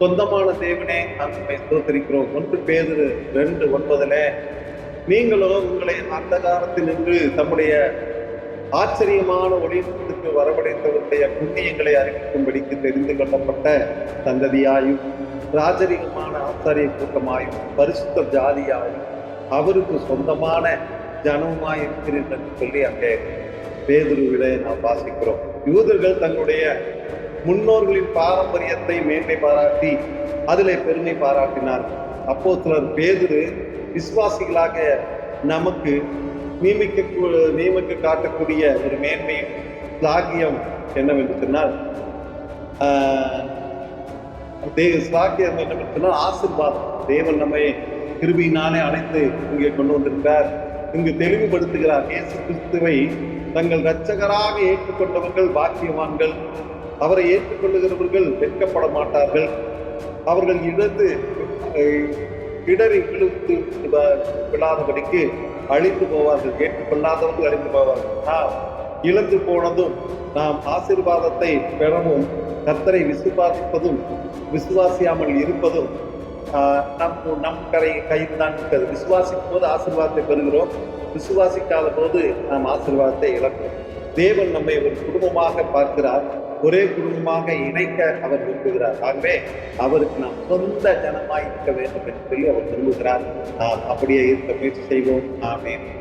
சொந்தமான தேவனே நம்மை ஸ்தோத்திரிக்கிறோம். ஒன்று பேதுரு ரெண்டு ஒன்பதுல நீங்களோ உங்களை அந்த காலத்தில் நின்று தம்முடைய ஆச்சரியமான ஒளிக்கு வரவடைத்தவருடைய புண்ணியங்களை அறிவிக்கும்படிக்கு தெரிந்து கொள்ளப்பட்ட சந்ததியாயும் ராஜரிகமான ஆச்சாரிய கூட்டமாயும் பரிசுத்த ஜாதியாயும் அவருக்கு சொந்தமான ஜனமாய் இருக்கிறீர்கள் என்று சொல்லி அங்கே பேதுருவிலே நாம் வாசிக்கிறோம். யூதர்கள் தங்களுடைய முன்னோர்களின் பாரம்பரியத்தை மேன்மை பாராட்டி அதிலே பெருமை பாராட்டினார். அப்போ சிலர் பேதுரு விசுவாசிகளாக நமக்கு நியமிக்க நியமிக்க காட்டக்கூடிய ஒரு மேன்மை சாகியம் என்னவென்று சொன்னால் தேவ சாக்கியம் என்னவென்று சொன்னால் ஆசிர்வாதம். தேவன் நம்மை கிருபியினாலே அழைத்து இங்கே கொண்டு வந்திருக்கிறார். இங்கு தெளிவுபடுத்துகிறார். இயேசு கிறிஸ்துவை தங்கள் இரட்சகராக ஏற்றுக்கொண்டவர்கள் பாக்கியவான்கள். அவரை ஏற்றுக்கொள்ளுகிறவர்கள் வெட்கப்பட மாட்டார்கள். அவர்கள் இழந்து அஹ், இடறி விழுத்து விழாதபடிக்கு அழிந்து போவார்கள். ஏற்றுக்கொள்ளாதவர்கள் அழிந்து போவார்கள். நாம் இழந்து போனதும் நாம் ஆசீர்வாதத்தை பெறவும் கத்தரை விசுவாசிப்பதும் விசுவாசியாமல் இருப்பதும் நம் நம் கரை கையில் தான் இருக்கிறது. விசுவாசிக்கும் போது ஆசீர்வாதத்தை பெறுகிறோம். விசுவாசிக்காத போது நாம் ஆசீர்வாதத்தை இழக்கிறோம். தேவன் நம்மை ஒரு குடும்பமாக பார்க்கிறார். ஒரே குடும்பமாக இணைக்க அவர் விரும்புகிறார். ஆகவே அவருக்கு நாம் சொந்த ஜனமாய் இருக்க வேண்டும் என்று சொல்லி அவர் விரும்புகிறார். நாம் அப்படியே இருக்க முயற்சி செய்வோம். ஆமென்.